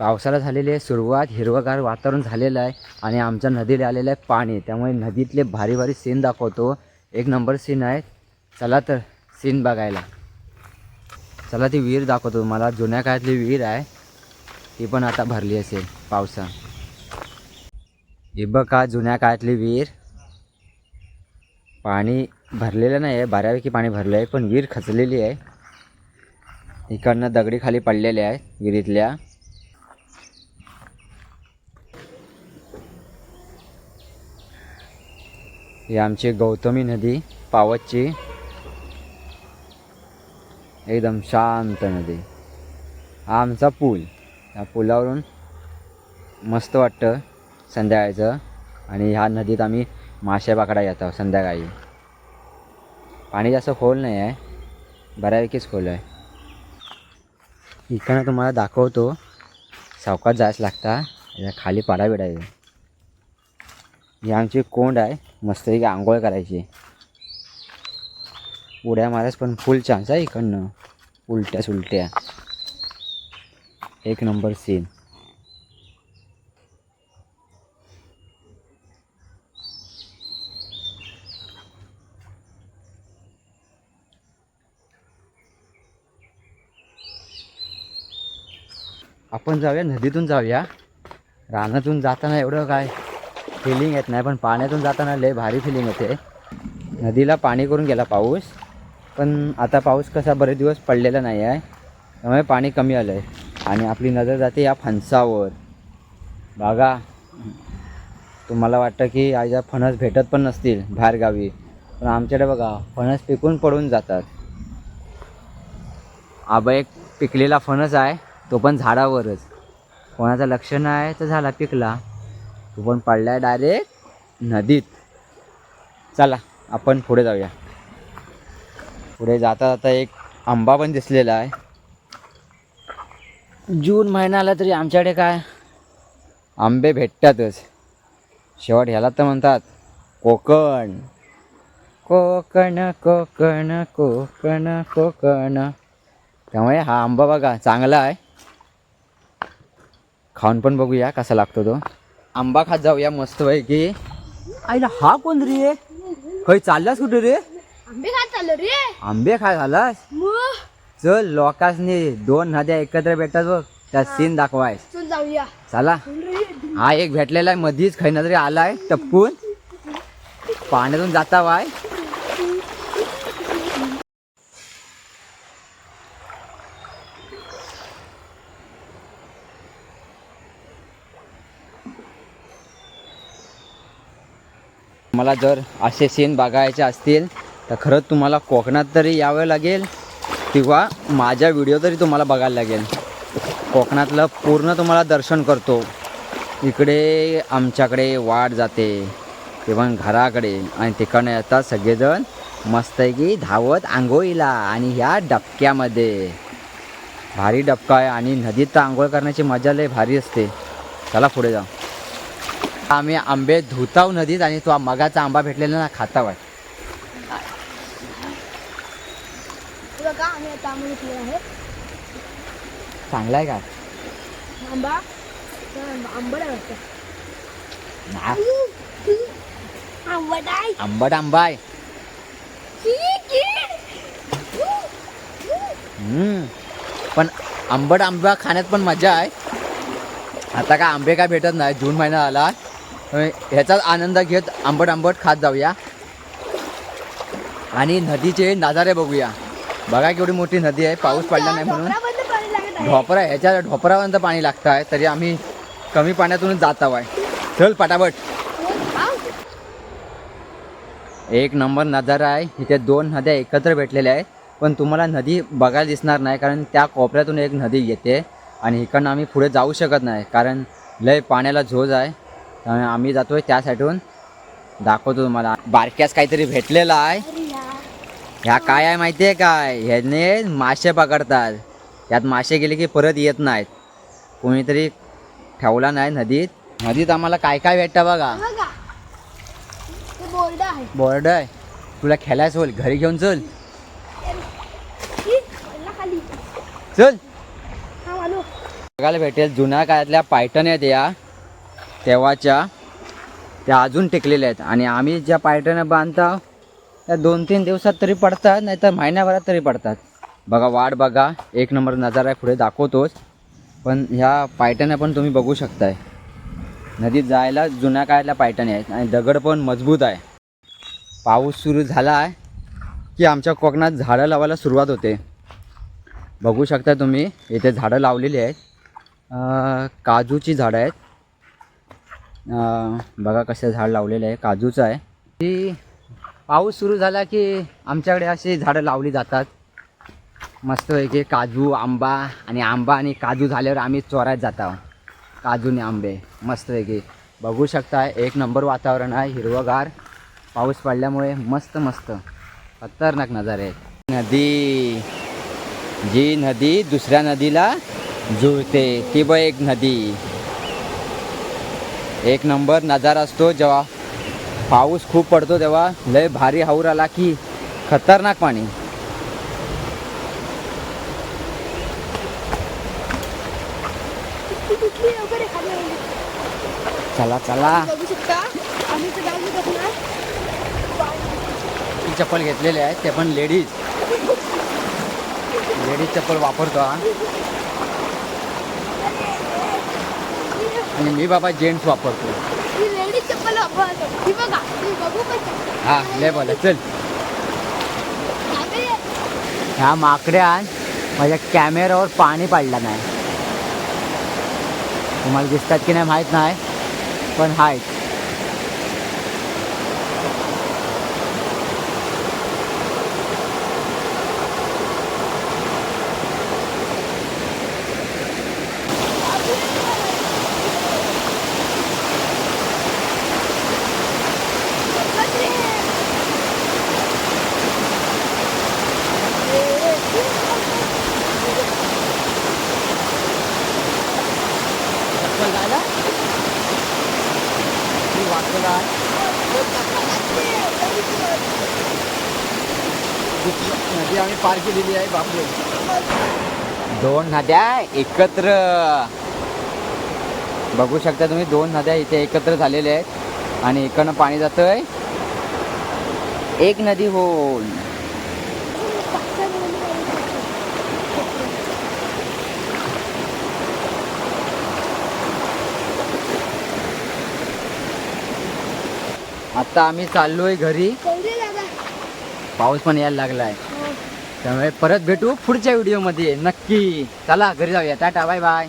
पावसाला झालेली आहे सुरुवात हिरवगार वातावरण झालेलं आहे आणि आमच्या नदीला आलेलं आहे पाणी. त्यामुळे नदीतले भारी भारी सीन दाखवतो. एक नंबर सीन आहे. चला तर सीन बघायला. चला ती विहीर दाखवतो मला जुन्या काळातली विहीर आहे. ती पण आता भरली असेल पावसा ही बघा जुन्या काळातली विहीर. पाणी भरलेलं नाही आहे. बऱ्यापैकी पाणी भरलं आहे पण विहीर खचलेली आहे. इकडनं दगडी खाली पडलेल्या आहेत विहिरीतल्या. ही आमची गौतमी नदी पावतची. एकदम शांत नदी. हा आमचा पूल. या पुलावरून मस्त वाटतं संध्याकाळचं. आणि ह्या नदीत आम्ही मासे पकडा येतो संध्याकाळी. पाणी जास्त खोल नाही आहे. बऱ्यापैकीच खोल आहे. इकडनं तुम्हाला दाखवतो. सावकाश जायच लागता. खाली पाडा बिडायचं. ही आमची कोंड आहे. मस्तपैकी आंघोळ करायची. उड्या मारायच पण फुल चान्स आहे इकडनं. उलट्या सुलट्या. एक नंबर सीन आपण जाऊया नदीतून जाऊया. रानातून जाताना एवढं काय? फिलिंग येत नाही पण पाण्यातून जाताना लय भारी फिलिंग येते. नदीला पाणी करून गेला पाऊस पण आता पाऊस कसा बरेच दिवस पडलेला नाही आहे त्यामुळे पाणी कमी आलं आहे आणि आपली नजर जाते या फणसावर. बघा तुम्हाला वाटतं की आईला फणस भेटत पण नसतील बाहेरगावी पण आमच्याकडे बघा फणस पिकून पडून जातात. आबा एक पिकलेला फणस आहे तो पण झाडावरच. कोणाचं लक्ष नाही तर झाला पिकला. तो पण पडलाय डायरेक्ट नदीत. चला आपण पुढे जाऊया. पुढे जाता जाता एक आंबा पण दिसलेला आहे. जून महिना आला तरी आमच्याकडे काय? आंबे भेटतातच. शेवट ह्याला तर म्हणतात कोकण. कोकण कोकण कोकण कोकण. त्यामुळे हा आंबा बघा चांगला आहे. खाऊन पण बघूया कसा लागतो तो. आंबा खात जाऊया मस्त पैकी आईला हा कोण रे? खय चाललास कुठे रे? आंबे खात चाललो रे. आंबे खाय झालास मग? चल लोकांनी दोन नद्या एकत्र भेटतात बघ त्यात सीन दाखवाय चल जाऊया. चला. हा एक भेटलेला आहे मधीच खैना तरी आलाय टपकून पाण्यातून जाता वाय. मला जर असे सीन बघायचे असतील तर खरंच तुम्हाला कोकणात तरी यावं लागेल किंवा माझ्या व्हिडिओ तरी तुम्हाला बघायला लागेल. कोकणातलं पूर्ण तुम्हाला दर्शन करतो. इकडे आमच्याकडे वाट जाते इव्हन घराकडे. आणि तिकडनं येतात सगळेजण मस्तपैकी धावत आंघोळीला आणि ह्या डबक्यामध्ये. भारी डबका आहे आणि नदीत तर आंघोळ करण्याची मजा लय भारी असते. चला पुढे जाऊ. आम्ही आंबे धुताव नदीत आणि तो मगाचा आंबा भेटलेला ना खाताव आहे. चांगला आहे का? आंबा? आंबट आंबा आहे. की- की. हम्म. पण आंबट आंबा खाण्यात पण मजा आहे. आता काय आंबे काय भेटत नाही? जून महिना आला. ह्याचाच आनंद घेत आंबट आंबट खात जाऊया. आणि नदीचे नजारे बघूया. बघा केवढी मोठी नदी आहे. पाऊस पडला नाही म्हणून. ढोपरा ह्याच्या ढोपरापर्यंत पाणी लागतं आहे. तरी आम्ही कमी पाण्यातूनच जात आहोय चल पटापट. एक नंबर नजारा आहे. इथे दोन नद्या एकत्र भेटलेल्या आहेत. पण तुम्हाला नदी बघायला दिसणार नाही कारण त्या कोपऱ्यातून एक नदी येते. आणि इकडनं आम्ही पुढे जाऊ शकत नाही कारण लय पाण्याला झोज आहे. त्यामुळे आम्ही जातोय त्या साईडून दाखवतो तुम्हाला. बारक्यास काहीतरी भेटलेलं आहे. ह्या काय आहे माहिती आहे काय? ह्याने मासे पकडतात. यात मासे गेले की परत येत नाहीत. कोणीतरी ठेवला नाही नदीत. नदीत आम्हाला काय काय भेटतं बघा. बोर्ड आहे. तुला खेळायचं होईल. घरी घेऊन चल. चल. हा बघायला भेटेल. जुन्या काळातल्या पायटन आहेत या. तेव्हाच्या त्या अजून टिकलेल्या आहेत. आणि आम्ही ज्या पायट्यानं बांधता त्या दोन तीन दिवसात तरी पडतात नाहीतर महिन्याभरात तरी पडतात. बघा वाट बघा. एक नंबर नजारा आहे पुढे दाखवतोच. पण ह्या पायटण्या पण तुम्ही बघू शकताय. नदीत जायला जुन्या काळातल्या पायट्याने आहेत. आणि दगड पण मजबूत आहे. पाऊस सुरू झाला आहे की आमच्या कोकणात झाडं लावायला सुरुवात होते. बघू शकता तुम्ही इथे झाडं लावलेली आहेत. काजूची झाडं आहेत. बघा कसं झाड लावलेलं आहे. काजूचं आहे. की पाऊस सुरू झाला की आमच्याकडे अशी झाडं लावली जातात. मस्तपैकी काजू आंबा आणि आंबा आणि काजू झाल्यावर आम्ही चोरायत जातो काजू आणि आंबे. मस्तपैकी बघू शकता एक नंबर वातावरण आहे. हिरवगार पाऊस पडल्यामुळे मस्त मस्त. खतरनाक नजारे आहेत. नदी. जी नदी दुसऱ्या नदीला जुळते ती ब एक नदी. एक नंबर नजारा असतो जेव्हा पाऊस खूप पडतो तेव्हा लय भारी हाऊर आला की खतरनाक पाणी. चला चला. ती चप्पल घेतलेले आहेत ते पण लेडीज लेडीज चप्पल वापरतो हा. आणि मी बाबा जेंट्स वापरतो. ही ही ही हा लय बोला चल. ह्या माकड्यान माझ्या कॅमेऱ्यावर पाणी पाडलं नाही. तुम्हाला दिसतात की नाही माहीत नाही पण आहेत वाचला. नदी आम्ही पार केलेली आहे बापरे. दोन नद्या एकत्र. बघू शकता तुम्ही दोन नद्या इथे एकत्र झालेल्या आहेत आणि इकडनं पाणी जातंय. एक नदी होल आता आम्ही चाललोय घरी. पाऊस पण यायला लागलाय. त्यामुळे परत भेटू पुढच्या व्हिडिओमध्ये नक्की. चला घरी जाऊया. Tata bye bye.